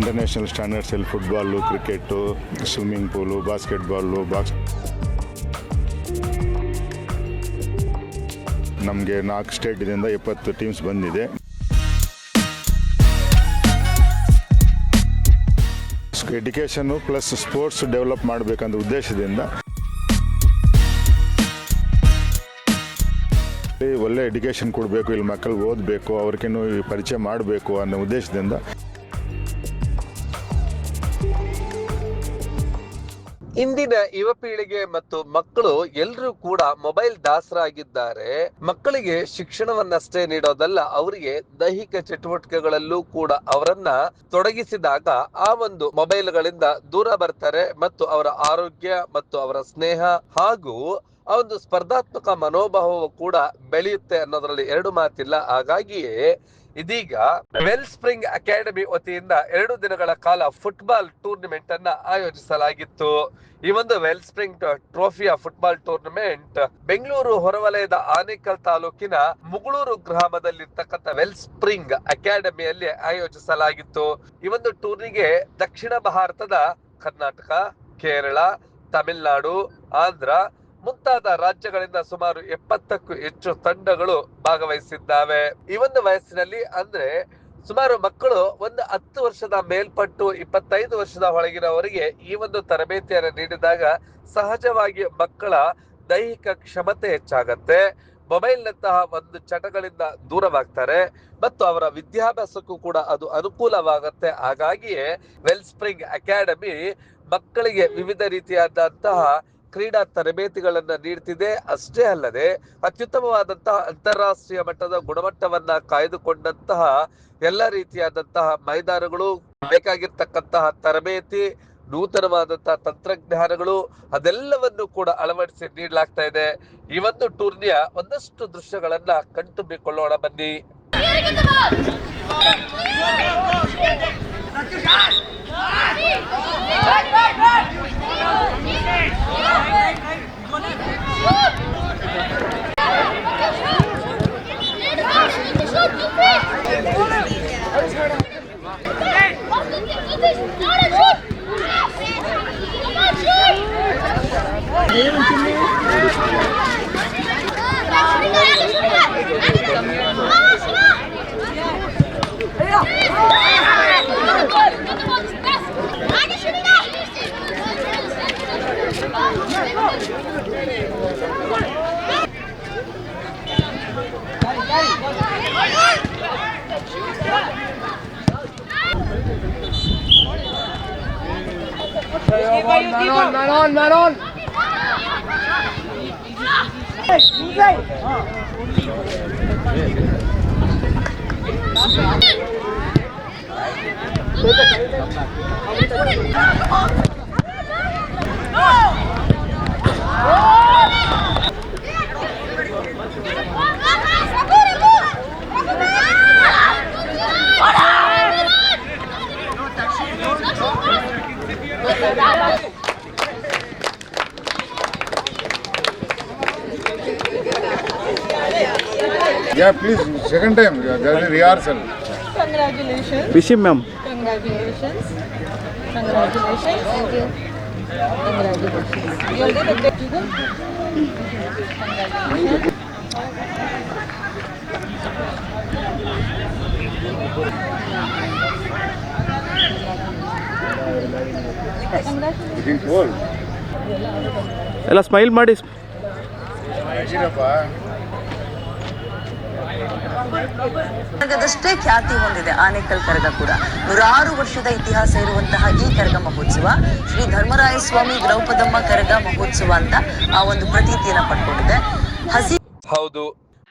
International ಸ್ಟ್ಯಾಂಡರ್ಡ್ಸಲ್ಲಿ football cricket swimming pool basketball box ನಮಗೆ ನಾಲ್ಕು ಸ್ಟೇಟಿಂದ ಇಪ್ಪತ್ತು ಟೀಮ್ಸ್ ಬಂದಿದೆ. ಎಡ್ಯುಕೇಷನ್ನು ಪ್ಲಸ್ ಸ್ಪೋರ್ಟ್ಸ್ ಡೆವಲಪ್ ಮಾಡಬೇಕಂತ ಉದ್ದೇಶದಿಂದ ಒಳ್ಳೆ ಎಡ್ಯುಕೇಷನ್ ಕೊಡಬೇಕು, ಇಲ್ಲಿ ಮಕ್ಕಳು ಓದಬೇಕು, ಅವ್ರಿಗೇನು ಪರಿಚಯ ಮಾಡಬೇಕು ಅನ್ನೋ ಉದ್ದೇಶದಿಂದ ಇಂದಿನ ಯುವ ಪೀಳಿಗೆ ಮತ್ತು ಮಕ್ಕಳು ಎಲ್ಲರೂ ಕೂಡ ಮೊಬೈಲ್ ದಾಸರಾಗಿದ್ದಾರೆ. ಮಕ್ಕಳಿಗೆ ಶಿಕ್ಷಣವನ್ನಷ್ಟೇ ನೀಡೋದಲ್ಲ, ಅವರಿಗೆ ದೈಹಿಕ ಚಟುವಟಿಕೆಗಳಲ್ಲೂ ಕೂಡ ಅವರನ್ನ ತೊಡಗಿಸಿದಾಗ ಆ ಒಂದು ಮೊಬೈಲ್ಗಳಿಂದ ದೂರ ಬರ್ತಾರೆ ಮತ್ತು ಅವರ ಆರೋಗ್ಯ ಮತ್ತು ಅವರ ಸ್ನೇಹ ಹಾಗೂ ಆ ಒಂದು ಸ್ಪರ್ಧಾತ್ಮಕ ಮನೋಭಾವವು ಕೂಡ ಬೆಳೆಯುತ್ತೆ ಅನ್ನೋದ್ರಲ್ಲಿ ಎರಡು ಮಾತಿಲ್ಲ. ಹಾಗಾಗಿಯೇ ಇದೀಗ ವೆಲ್ ಸ್ಪ್ರಿಂಗ್ ಅಕಾಡೆಮಿ ವತಿಯಿಂದ ಎರಡು ದಿನಗಳ ಕಾಲ ಫುಟ್ಬಾಲ್ ಟೂರ್ನಿಮೆಂಟ್ ಅನ್ನ ಆಯೋಜಿಸಲಾಗಿತ್ತು. ಈ ಒಂದು ವೆಲ್ ಸ್ಪ್ರಿಂಗ್ ಟ್ರೋಫಿಯ ಫುಟ್ಬಾಲ್ ಟೂರ್ನಮೆಂಟ್ ಬೆಂಗಳೂರು ಹೊರವಲಯದ ಆನೇಕಲ್ ತಾಲೂಕಿನ ಮುಗಳೂರು ಗ್ರಾಮದಲ್ಲಿರ್ತಕ್ಕಂಥ ವೆಲ್ ಸ್ಪ್ರಿಂಗ್ ಅಕಾಡೆಮಿಯಲ್ಲಿ ಆಯೋಜಿಸಲಾಗಿತ್ತು. ಈ ಒಂದು ಟೂರ್ನಿಗೆ ದಕ್ಷಿಣ ಭಾರತದ ಕರ್ನಾಟಕ, ಕೇರಳ, ತಮಿಳುನಾಡು, ಆಂಧ್ರ ಮುಂತಾದ ರಾಜ್ಯಗಳಿಂದ ಸುಮಾರು ಎಪ್ಪತ್ತಕ್ಕೂ ಹೆಚ್ಚು ತಂಡಗಳು ಭಾಗವಹಿಸಿದ್ದಾವೆ. ಈ ಒಂದು ವಯಸ್ಸಿನಲ್ಲಿ ಅಂದ್ರೆ ಸುಮಾರು ಮಕ್ಕಳು ಒಂದು ಹತ್ತು ವರ್ಷದ ಮೇಲ್ಪಟ್ಟು ಇಪ್ಪತ್ತೈದು ವರ್ಷದ ಒಳಗಿನವರಿಗೆ ಈ ಒಂದು ತರಬೇತಿಯನ್ನು ನೀಡಿದಾಗ ಸಹಜವಾಗಿ ಮಕ್ಕಳ ದೈಹಿಕ ಕ್ಷಮತೆ ಹೆಚ್ಚಾಗತ್ತೆ. ಮೊಬೈಲ್ನಂತಹ ಒಂದು ಚಟಗಳಿಂದ ದೂರವಾಗ್ತಾರೆ ಮತ್ತು ಅವರ ವಿದ್ಯಾಭ್ಯಾಸಕ್ಕೂ ಕೂಡ ಅದು ಅನುಕೂಲವಾಗುತ್ತೆ. ಹಾಗಾಗಿಯೇ ವೆಲ್ ಸ್ಪ್ರಿಂಗ್ ಅಕಾಡೆಮಿ ಮಕ್ಕಳಿಗೆ ವಿವಿಧ ರೀತಿಯಾದಂತಹ ಕ್ರೀಡಾ ತರಬೇತಿಗಳನ್ನು ನೀಡ್ತಿದೆ. ಅಷ್ಟೇ ಅಲ್ಲದೆ ಅತ್ಯುತ್ತಮವಾದಂತಹ ಅಂತಾರಾಷ್ಟ್ರೀಯ ಮಟ್ಟದ ಗುಣಮಟ್ಟವನ್ನ ಕಾಯ್ದುಕೊಂಡಂತಹ ಎಲ್ಲ ರೀತಿಯಾದಂತಹ ಮೈದಾನಗಳು, ಬೇಕಾಗಿರ್ತಕ್ಕಂತಹ ತರಬೇತಿ, ನೂತನವಾದಂತಹ ತಂತ್ರಜ್ಞಾನಗಳು, ಅದೆಲ್ಲವನ್ನು ಕೂಡ ಅಳವಡಿಸಿ ನೀಡಲಾಗ್ತಾ ಇದೆ. ಈ ಒಂದು ಟೂರ್ನಿಯ ಒಂದಷ್ಟು ದೃಶ್ಯಗಳನ್ನ ಕಣ್ತುಂಬಿಕೊಳ್ಳೋಣ ಬನ್ನಿ. Marón, Marón, Marón. ¡No! Yeah please second time rehearsal. Congratulations. Vishi ma'am. Congratulations. Congratulations. Thank you. Congratulations. You all did a great job. Congratulations. ಎಲ್ಲ ಸ್ಮೈಲ್ ಮಾಡಿ ಕರಗದಷ್ಟೇ ಖ್ಯಾತಿ ಹೊಂದಿದೆ ಆನೇಕಲ್ ಕರಗ ಕೂಡ. ನೂರಾರು ವರ್ಷದ ಇತಿಹಾಸ ಇರುವಂತಹ ಈ ಕರಗ ಮಹೋತ್ಸವ, ಶ್ರೀ ಧರ್ಮರಾಯ ಸ್ವಾಮಿ ದ್ರೌಪದಮ್ಮ ಕರಗ ಮಹೋತ್ಸವ ಅಂತ ಆ ಒಂದು ಪ್ರತೀತಿಯನ್ನ ಪಡ್ಕೊಂಡಿದೆ. ಹಸಿ ಹೌದು.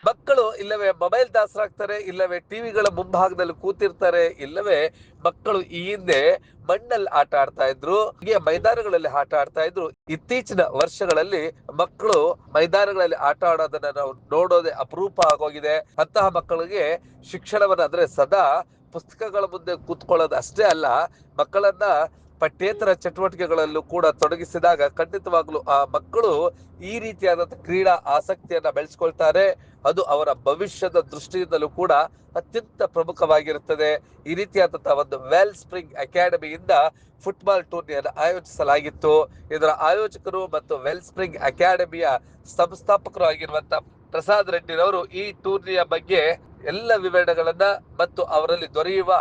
ಮಕ್ಕಳು ಇಲ್ಲವೇ ಮೊಬೈಲ್ ದಾಸರಾಗ್ತಾರೆ, ಇಲ್ಲವೇ ಟಿವಿಗಳ ಮುಂಭಾಗದಲ್ಲಿ ಕೂತಿರ್ತಾರೆ, ಇಲ್ಲವೇ ಮಕ್ಕಳು ಈ ಹಿಂದೆ ಮಣ್ಣಲ್ಲಿ ಆಟ ಆಡ್ತಾ ಇದ್ರು, ಹೀಗೆ ಮೈದಾನಗಳಲ್ಲಿ ಆಟ ಆಡ್ತಾ ಇದ್ರು. ಇತ್ತೀಚಿನ ವರ್ಷಗಳಲ್ಲಿ ಮಕ್ಕಳು ಮೈದಾನಗಳಲ್ಲಿ ಆಟ ಆಡೋದನ್ನ ನಾವು ನೋಡೋದೇ ಅಪರೂಪ ಆಗೋಗಿದೆ. ಅಂತಹ ಮಕ್ಕಳಿಗೆ ಶಿಕ್ಷಣವನ್ನ ಅಂದ್ರೆ ಸದಾ ಪುಸ್ತಕಗಳ ಮುಂದೆ ಕೂತ್ಕೊಳ್ಳೋದು ಅಷ್ಟೇ ಅಲ್ಲ, ಮಕ್ಕಳನ್ನ ಪಠ್ಯೇತರ ಚಟುವಟಿಕೆಗಳಲ್ಲೂ ಕೂಡ ತೊಡಗಿಸಿದಾಗ ಖಂಡಿತವಾಗ್ಲೂ ಆ ಮಕ್ಕಳು ಈ ರೀತಿಯಾದಂತಹ ಕ್ರೀಡಾ ಆಸಕ್ತಿಯನ್ನ ಬೆಳೆಸ್ಕೊಳ್ತಾರೆ. ಅದು ಅವರ ಭವಿಷ್ಯದ ದೃಷ್ಟಿಯಿಂದಲೂ ಕೂಡ ಅತ್ಯಂತ ಪ್ರಮುಖವಾಗಿರುತ್ತದೆ. ಈ ರೀತಿಯಾದಂತಹ ಒಂದು ವೆಲ್ ಸ್ಪ್ರಿಂಗ್ ಅಕಾಡೆಮಿಯಿಂದ ಫುಟ್ಬಾಲ್ ಟೂರ್ನಿಯನ್ನು ಆಯೋಜಿಸಲಾಗಿತ್ತು. ಇದರ ಆಯೋಜಕರು ಮತ್ತು ವೆಲ್ ಸ್ಪ್ರಿಂಗ್ ಅಕಾಡೆಮಿಯ ಸಂಸ್ಥಾಪಕರು ಆಗಿರುವಂತಹ ಪ್ರಸಾದ್ ರೆಡ್ಡಿರವರು ಈ ಟೂರ್ನಿಯ ಬಗ್ಗೆ ಎಲ್ಲ ವಿವರಣೆಗಳನ್ನ ಮತ್ತು ಅವರಲ್ಲಿ ದೊರೆಯುವ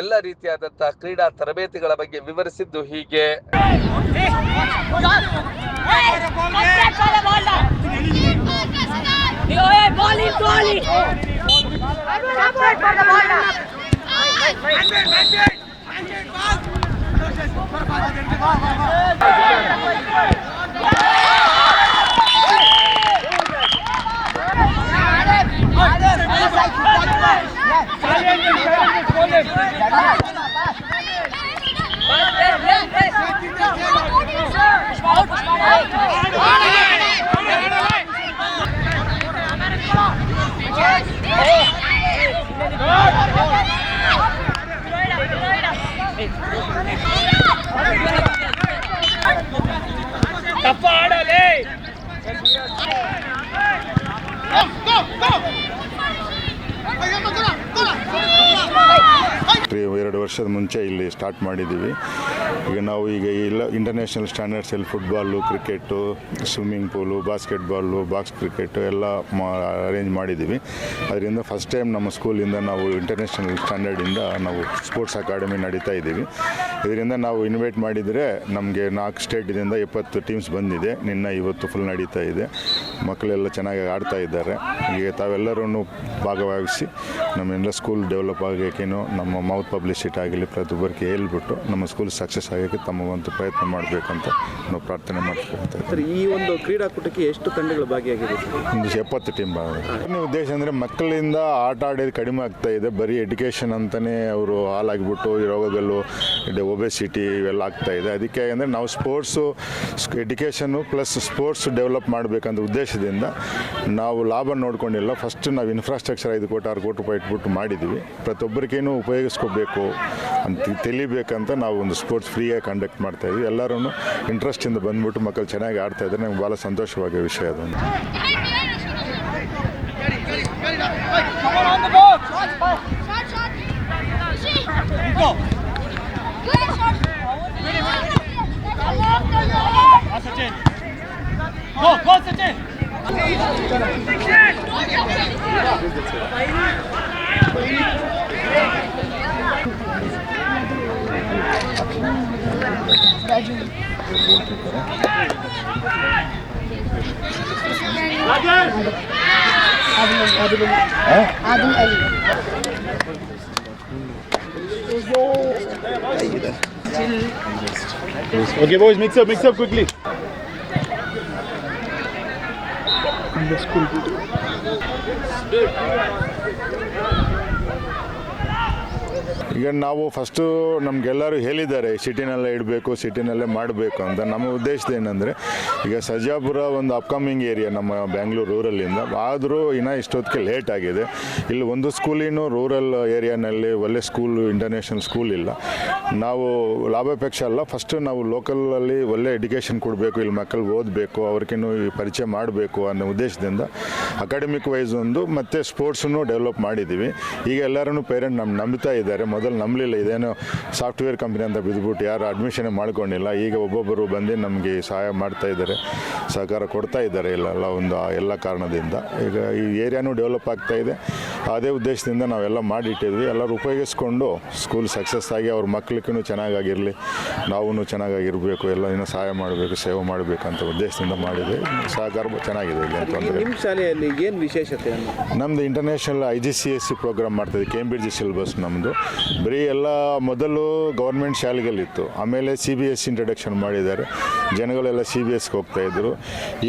ಎಲ್ಲ ರೀತಿಯಾದಂತಹ ಕ್ರೀಡಾ ತರಬೇತಿಗಳ ಬಗ್ಗೆ ವಿವರಿಸಿದ್ದು ಹೀಗೆ. తప్ప ఆడాలి Go, go, go! ಎರಡು ವರ್ಷದ ಮುಂಚೆ ಇಲ್ಲಿ ಸ್ಟಾರ್ಟ್ ಮಾಡಿದ್ದೀವಿ. ಈಗ ನಾವು ಈಗ ಎಲ್ಲ international ಸ್ಟ್ಯಾಂಡರ್ಡ್ಸಲ್ಲಿ football cricket swimming pool basketball box cricket ಎಲ್ಲ ಅರೇಂಜ್ ಮಾಡಿದ್ದೀವಿ. ಅದರಿಂದ ಫಸ್ಟ್ ಟೈಮ್ ನಮ್ಮ ಸ್ಕೂಲಿಂದ ನಾವು ಇಂಟರ್ನ್ಯಾಷನಲ್ ಸ್ಟ್ಯಾಂಡರ್ಡಿಂದ ನಾವು ಸ್ಪೋರ್ಟ್ಸ್ ಅಕಾಡೆಮಿ ನಡೀತಾ ಇದ್ದೀವಿ. ಇದರಿಂದ ನಾವು ಇನ್ವೈಟ್ ಮಾಡಿದರೆ ನಮಗೆ ನಾಲ್ಕು ಸ್ಟೇಟಿಂದ ಇಪ್ಪತ್ತು ಟೀಮ್ಸ್ ಬಂದಿದೆ. ನಿನ್ನ, ಇವತ್ತು ಫುಲ್ ನಡೀತಾ ಇದೆ. ಮಕ್ಕಳೆಲ್ಲ ಚೆನ್ನಾಗಿ ಆಡ್ತಾ ಇದ್ದಾರೆ. ಹೀಗೆ ತಾವೆಲ್ಲರೂ ಭಾಗವಹಿಸಿ ನಮ್ಮೆಲ್ಲ ಸ್ಕೂಲ್ ಡೆವಲಪ್ ಆಗೋಕ್ಕೇನು ನಮ್ಮ ಮೌತ್ ಪಬ್ಲಿಸಿಟಿ ಆಗಲಿ ಪ್ರತಿಯೊಬ್ಬರಿಗೆ ಹೇಳ್ಬಿಟ್ಟು ನಮ್ಮ ಸ್ಕೂಲ್ ಸಕ್ಸಸ್ ಆಗೋಕ್ಕೆ ತಮ್ಮ ಒಂದು ಪ್ರಯತ್ನ ಮಾಡಬೇಕಂತ ನಾವು ಪ್ರಾರ್ಥನೆ ಮಾಡ್ಕೊಳ್ತಾ ಸರ್ ಈ ಒಂದು ಕ್ರೀಡಾಕೂಟಕ್ಕೆ ಎಷ್ಟು ತಂಡಗಳು ಭಾಗಿಯಾಗಿದೆ ಒಂದು ಎಪ್ಪತ್ತು ಟೀಮ್ ಭಾಗ ಉದ್ದೇಶ ಅಂದರೆ ಮಕ್ಕಳಿಂದ ಆಟ ಆಡೋದು ಕಡಿಮೆ ಆಗ್ತಾ ಇದೆ. ಬರೀ ಎಜುಕೇಷನ್ ಅಂತಲೇ ಅವರು ಹಾಲಾಗಿಬಿಟ್ಟು ರೋಗಗಳು ಒಬೆಸಿಟಿ ಇವೆಲ್ಲ ಆಗ್ತಾ ಇದೆ. ಅದಕ್ಕೆ ಅಂದರೆ ನಾವು sports education plus sports develop ಮಾಡಬೇಕಂತ ಉದ್ದೇಶದಿಂದ ನಾವು ಲಾಭ ನೋಡ್ಕೊಂಡಿಲ್ಲ. ಫಸ್ಟ್ ನಾವು ಇನ್ಫ್ರಾಸ್ಟ್ರಕ್ಚರ್ ಐದು ಕೋಟಿ ಆರು ಕೋಟಿ ರೂಪಾಯಿ ಇಟ್ಬಿಟ್ಟು ಮಾಡಿದ್ದೀವಿ ಪ್ರತಿಯೊಬ್ಬರಿಗೇನು ಉಪಯೋಗಿಸ್ಕೋಬೇಕು? ಅಂತ ತಿಳಿಬೇಕಂತ ನಾವು ಒಂದು ಸ್ಪೋರ್ಟ್ಸ್ ಫ್ರೀಯಾಗಿ ಕಂಡಕ್ಟ್ ಮಾಡ್ತಾ ಇದ್ವಿ. ಎಲ್ಲರೂ ಇಂಟ್ರೆಸ್ಟಿಂದ ಬಂದ್ಬಿಟ್ಟು ಮಕ್ಕಳು ಚೆನ್ನಾಗಿ ಆಡ್ತಾ ಇದ್ದಾರೆ. ನಂಗೆ ಭಾಳ ಸಂತೋಷವಾಗಿ ವಿಷಯ ಅದೊಂದು Okay, boys, mix up, mix up quickly. ಈಗ ನಾವು ಫಸ್ಟು ನಮಗೆಲ್ಲರೂ ಹೇಳಿದ್ದಾರೆ, ಸಿಟಿನಲ್ಲೇ ಇಡಬೇಕು, ಸಿಟಿನಲ್ಲೇ ಮಾಡಬೇಕು ಅಂತ. ನಮ್ಮ ಉದ್ದೇಶ ಏನಂದರೆ, ಈಗ ಸಜಾಪುರ ಒಂದು ಅಪ್ಕಮಿಂಗ್ ಏರಿಯಾ ನಮ್ಮ ಬ್ಯಾಂಗ್ಳೂರು ರೂರಲ್ಲಿಂದ ಆದರೂ ಇನ್ನೂ ಇಷ್ಟೊತ್ತಿಗೆ ಲೇಟ್ ಆಗಿದೆ. ಇಲ್ಲಿ ಒಂದು ಸ್ಕೂಲಿನೂ ರೂರಲ್ ಏರಿಯಾನಲ್ಲಿ ಒಳ್ಳೆ ಸ್ಕೂಲ್ ಇಂಟರ್ನ್ಯಾಷನಲ್ ಸ್ಕೂಲ್ ಇಲ್ಲ. ನಾವು ಲಾಭಾಪೇಕ್ಷ ಅಲ್ಲ ಫಸ್ಟು ನಾವು ಲೋಕಲಲ್ಲಿ ಒಳ್ಳೆ ಎಜುಕೇಷನ್ ಕೊಡಬೇಕು, ಇಲ್ಲಿ ಮಕ್ಕಳು ಓದಬೇಕು ಅವ್ರಿಗೇನು ಪರಿಚಯ ಮಾಡಬೇಕು ಅನ್ನೋ ಉದ್ದೇಶದಿಂದ ಅಕಾಡೆಮಿಕ್ ವೈಸ್ ಒಂದು ಮತ್ತು ಸ್ಪೋರ್ಟ್ಸನ್ನು ಡೆವಲಪ್ ಮಾಡಿದ್ದೀವಿ. ಈಗ ಎಲ್ಲರೂ ಪೇರೆಂಟ್ ನಮ್ಮ ನಂಬ್ತಾ ಇದ್ದಾರೆ. ಮೊದಲು ನಂಬಲಿಲ್ಲ. ಇದೇನು ಸಾಫ್ಟ್ವೇರ್ ಕಂಪ್ನಿ ಅಂತ ಬಿದ್ದುಬಿಟ್ಟು ಯಾರು ಅಡ್ಮಿಷನ್ ಮಾಡ್ಕೊಂಡಿಲ್ಲ. ಈಗ ಒಬ್ಬೊಬ್ಬರು ಬಂದು ನಮಗೆ ಸಹಾಯ ಮಾಡ್ತಾ ಇದ್ದಾರೆ. ಸಹಕಾರ ಕೊಡ್ತಾ ಇದ್ದಾರೆ ಇಲ್ಲೆಲ್ಲ ಒಂದು ಎಲ್ಲ ಕಾರಣದಿಂದ. ಈಗ ಈ ಏರಿಯಾನು ಡೆವಲಪ್ ಆಗ್ತಾ ಇದೆ. ಅದೇ ಉದ್ದೇಶದಿಂದ ನಾವೆಲ್ಲ ಮಾಡಿಟ್ಟಿದ್ವಿ. ಎಲ್ಲರೂ ಉಪಯೋಗಿಸ್ಕೊಂಡು ಸ್ಕೂಲ್ ಸಕ್ಸಸ್ ಆಗಿ ಅವ್ರ ಮಕ್ಳಿಗೂ ಚೆನ್ನಾಗಾಗಿರಲಿ ನಾವು ಚೆನ್ನಾಗಾಗಿರಬೇಕು ಎಲ್ಲ ಇನ್ನೂ ಸಹಾಯ ಮಾಡಬೇಕು ಸೇವೆ ಮಾಡಬೇಕಂತ ಉದ್ದೇಶದಿಂದ ಮಾಡಿದ್ವಿ. ಸಹಕಾರ ಚೆನ್ನಾಗಿದೆ ಇಲ್ಲಿ ಅಂತ ನಿಮ್ಮ ಶಾಲೆಯಲ್ಲಿ ಏನು ವಿಶೇಷತೆ ನಮ್ಮದು international I G C S C program ಮಾಡ್ತಾಯಿದ್ವಿ ಕೇಂಬ್ರಿಡ್ಜ್ ಸಿಲೆಬಸ್ ನಮ್ಮದು ಬರೀ ಎಲ್ಲ ಮೊದಲು ಗೌರ್ಮೆಂಟ್ ಶಾಲೆಗಳಿತ್ತು. ಆಮೇಲೆ ಸಿ ಬಿ ಎಸ್ ಇಂಟ್ರಡಕ್ಷನ್ ಮಾಡಿದ್ದಾರೆ. ಜನಗಳೆಲ್ಲ ಸಿ ಬಿ ಎಸ್ಗೆ ಹೋಗ್ತಾಯಿದ್ರು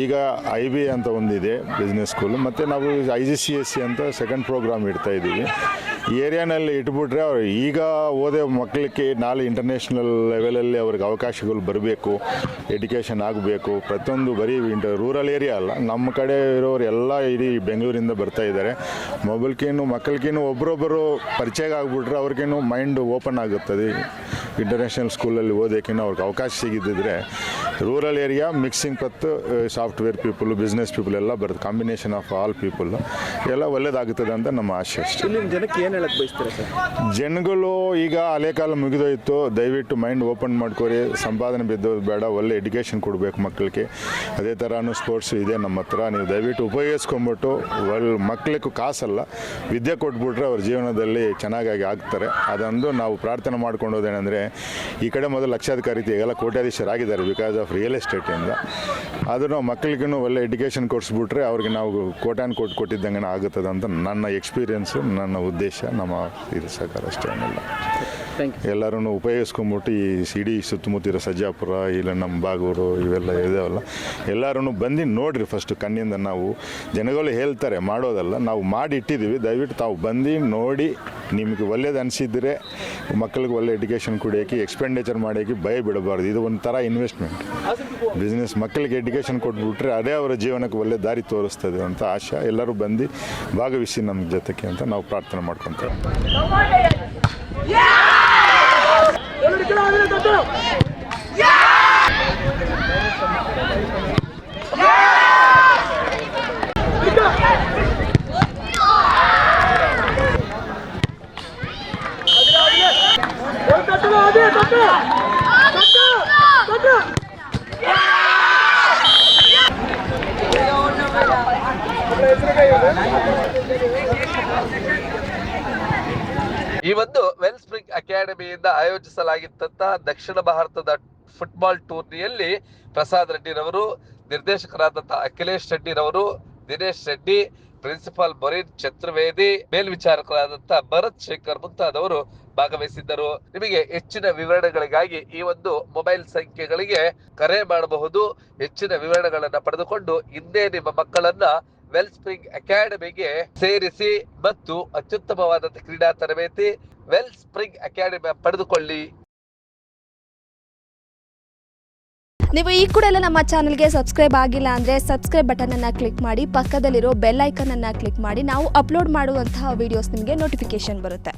ಈಗ ಐ ಬಿ ಅಂತ ಒಂದಿದೆ ಬಿಸ್ನೆಸ್ ಸ್ಕೂಲು ಮತ್ತು ನಾವು I G C S C ಅಂತ ಸೆಕೆಂಡ್ ಪ್ರೋಗ್ರಾಮ್ ಇಡ್ತಾ ಇದ್ದೀವಿ. ಏರಿಯಾನಲ್ಲಿ ಇಟ್ಬಿಟ್ರೆ ಅವ್ರು ಈಗ ಓದೇ ಮಕ್ಕಳಿಗೆ ನಾಳೆ ಇಂಟರ್ನ್ಯಾಷನಲ್ ಲೆವೆಲಲ್ಲಿ ಅವ್ರಿಗೆ ಅವಕಾಶಗಳು ಬರಬೇಕು ಎಜುಕೇಷನ್ ಆಗಬೇಕು. ಪ್ರತಿಯೊಂದು ಬರೀ ಇಂಟ ರೂರಲ್ ಏರಿಯಾ ಅಲ್ಲ, ನಮ್ಮ ಕಡೆ ಇರೋರು ಎಲ್ಲ ಇಡೀ ಬೆಂಗಳೂರಿಂದ ಬರ್ತಾ ಇದ್ದಾರೆ. ಮೊಬೈಲ್ಗೇನು ಮಕ್ಕಳಿಗೇನು ಒಬ್ಬರೊಬ್ಬರು ಪರಿಚಯ ಆಗಿಬಿಟ್ರೆ ಅವ್ರಿಗೇನು ಮೈಂಡ್ ಓಪನ್ ಆಗುತ್ತದೆ. ಇಂಟರ್ನ್ಯಾಷನಲ್ ಸ್ಕೂಲಲ್ಲಿ ಓದೋಕ್ಕೇನು ಅವ್ರಿಗೆ ಅವಕಾಶ ಸಿಗಿದ್ದಿದ್ರೆ ರೂರಲ್ ಏರಿಯಾ ಮಿಕ್ಸಿಂಗ್ ಪತ್ತು ಸಾಫ್ಟ್ವೇರ್ ಪೀಪಲ್ ಬಿಸ್ನೆಸ್ ಪೀಪಲ್ ಎಲ್ಲ ಬರುತ್ತೆ ಕಾಂಬಿನೇಷನ್ ಆಫ್ ಆಲ್ ಪೀಪಲ್ ಎಲ್ಲ ಒಳ್ಳೇದಾಗುತ್ತದೆ ಅಂತ ನಮ್ಮ ಆಶೆ ಅಷ್ಟೇ. ಇಲ್ಲಿನ ಜನಕ್ಕೆ ಏನು ಹೇಳಕ್ ಬಯಸ್ತೀರಾ ಸರ್? ಜನಗಳು ಈಗ ಹಳೆ ಕಾಲ ಮುಗಿದೋಯ್ತು. ದಯವಿಟ್ಟು ಮೈಂಡ್ ಓಪನ್ ಮಾಡ್ಕೊರಿ. ಸಂಪಾದನೆ ಬಿದ್ದೋದು ಬೇಡ. ಒಳ್ಳೆ ಎಜುಕೇಷನ್ ಕೊಡಬೇಕು ಮಕ್ಕಳಿಗೆ. ಅದೇ ಥರನೂ ಸ್ಪೋರ್ಟ್ಸ್ ಇದೆ ನಮ್ಮ ಹತ್ರ. ನೀವು ದಯವಿಟ್ಟು ಉಪಯೋಗಿಸ್ಕೊಂಬಿಟ್ಟು ಒಳ್ಳೆ ಮಕ್ಕಳಿಗೂ ಕಾಸಲ್ಲ. ವಿದ್ಯೆ ಕೊಟ್ಬಿಟ್ರೆ ಅವ್ರ ಜೀವನದಲ್ಲಿ ಚೆನ್ನಾಗಾಗಿ ಆಗ್ತಾರೆ. ಅದೊಂದು ನಾವು ಪ್ರಾರ್ಥನೆ ಮಾಡ್ಕೊಂಡೋದೇನೆಂದರೆ, ಈ ಕಡೆ ಮೊದಲು ಲಕ್ಷಾಧಿಕಾರಿ ಈಗೆಲ್ಲ ಕೋಟ್ಯಾಧೀಶರಾಗಿದ್ದಾರೆ ಬಿಕಾಸ್ ಆಫ್ ರಿಯಲ್ ಎಸ್ಟೇಟಿಂದ ಅದು ನಾವು ಮಕ್ಕಳಿಗೂ ಒಳ್ಳೆ ಎಜುಕೇಷನ್ ಕೊಡಿಸ್ಬಿಟ್ರೆ ಅವ್ರಿಗೆ ನಾವು ಕೋಟ್ಯಾನ್ ಕೊಟ್ಟು ಕೊಟ್ಟಿದ್ದಂಗೆ ಆಗುತ್ತದೆ ಅಂತ ನನ್ನ ಎಕ್ಸ್ಪೀರಿಯನ್ಸು ನನ್ನ ಉದ್ದೇಶ. ನಮ್ಮ ಇದು ಸರ್ಕಾರ ಅಷ್ಟೇ ಏನಿಲ್ಲ ಎಲ್ಲರೂ ಉಪಯೋಗಿಸ್ಕೊಂಬಿಟ್ಟು ಈ ಸಿಡಿ ಸುತ್ತಮುತ್ತಿರೋ ಸಜ್ಜಾಪುರ ಇಲ್ಲ ನಮ್ಮ ಬಾಗೂರು ಇವೆಲ್ಲ ಇದಾವಲ್ಲ ಎಲ್ಲರೂ ಬಂದು ನೋಡಿರಿ ಫಸ್ಟ್ ಕಣ್ಣಿಂದ ನಾವು. ಜನಗಳು ಹೇಳ್ತಾರೆ ಮಾಡೋದಲ್ಲ ನಾವು ಮಾಡಿ ಇಟ್ಟಿದ್ದೀವಿ. ದಯವಿಟ್ಟು ತಾವು ಬಂದು ನೋಡಿ ನಿಮಗೆ ಒಳ್ಳೇದು ಅನಿಸಿದ್ರೆ ಮಕ್ಕಳಿಗೆ ಒಳ್ಳೆ ಎಜುಕೇಷನ್ ಕುಡಿಯೋಕ್ಕೆ ಎಕ್ಸ್ಪೆಂಡಿಚರ್ ಮಾಡೋಕ್ಕೆ ಭಯ ಬಿಡಬಾರ್ದು. ಇದು ಒಂಥರ ಇನ್ವೆಸ್ಟ್ಮೆಂಟ್ ಬಿಸ್ನೆಸ್ ಮಕ್ಕಳಿಗೆ ಎಜುಕೇಷನ್ ಕೊಟ್ಬಿಟ್ರೆ ಅದೇ ಅವರ ಜೀವನಕ್ಕೆ ಒಳ್ಳೆ ದಾರಿ ತೋರಿಸ್ತದೆ ಅಂತ ಆಶಾ. ಎಲ್ಲರೂ ಬಂದು ಭಾಗವಹಿಸಿ ನಮ್ಮ ಜೊತೆಗೆ ಅಂತ ನಾವು ಪ್ರಾರ್ಥನೆ ಮಾಡ್ಕೊತೇವೆ. ಈ ಒಂದು ವೆಲ್ ಸ್ಪ್ರಿಂಗ್ ಅಕಾಡೆಮಿಯಿಂದ ಆಯೋಜಿಸಲಾಗಿದ್ದಂತಹ ದಕ್ಷಿಣ ಭಾರತದ ಫುಟ್ಬಾಲ್ ಟೂರ್ನಿಯಲ್ಲಿ ಪ್ರಸಾದ್ ರೆಡ್ಡಿರವರು ನಿರ್ದೇಶಕರಾದಂತಹ ಅಖಿಲೇಶ್ ರೆಡ್ಡಿರವರು, ದಿನೇಶ್ ರೆಡ್ಡಿ ಪ್ರಿನ್ಸಿಪಾಲ್ ಮೊರೀನ್ ಚತುರ್ವೇದಿ ಮೇಲ್ವಿಚಾರಕರಾದಂತಹ ಭರತ್ ಶೇಖರ್ ಮುಂತಾದವರು ಭಾಗವಹಿಸಿದ್ದರು. ನಿಮಗೆ ಹೆಚ್ಚಿನ ವಿವರಣೆಗಳಿಗಾಗಿ ಈ ಒಂದು ಮೊಬೈಲ್ ಸಂಖ್ಯೆಗಳಿಗೆ ಕರೆ ಮಾಡಬಹುದು. ಹೆಚ್ಚಿನ ವಿವರಣೆಗಳನ್ನ ಪಡೆದುಕೊಂಡು ಇಂದೇ ನಿಮ್ಮ ಮಕ್ಕಳನ್ನ ವೆಲ್ ಸ್ಪ್ರಿಂಗ್ ಅಕಾಡೆಮಿಗೆ ಸೇರಿಸಿ ಮತ್ತು ಅತ್ಯುತ್ತಮವಾದಂತಹ ಕ್ರೀಡಾ ತರಬೇತಿ ವೆಲ್ ಸ್ಪ್ರಿಂಗ್ ಅಕಾಡೆಮಿ ಪಡೆದುಕೊಳ್ಳಿ. ನೀವು ಈ ಕೂಡ ಎಲ್ಲ ನಮ್ಮ ಚಾನಲ್ಗೆ ಸಬ್ಸ್ಕ್ರೈಬ್ ಆಗಿಲ್ಲ ಅಂದರೆ ಸಬ್ಸ್ಕ್ರೈಬ್ ಬಟನನ್ನು ಕ್ಲಿಕ್ ಮಾಡಿ, ಪಕ್ಕದಲ್ಲಿರೋ ಬೆಲ್ ಐಕನನ್ನು ಕ್ಲಿಕ್ ಮಾಡಿ, ನಾವು ಅಪ್ಲೋಡ್ ಮಾಡುವಂತಹ ವೀಡಿಯೋಸ್ ನಿಮಗೆ ನೋಟಿಫಿಕೇಶನ್ ಬರುತ್ತೆ.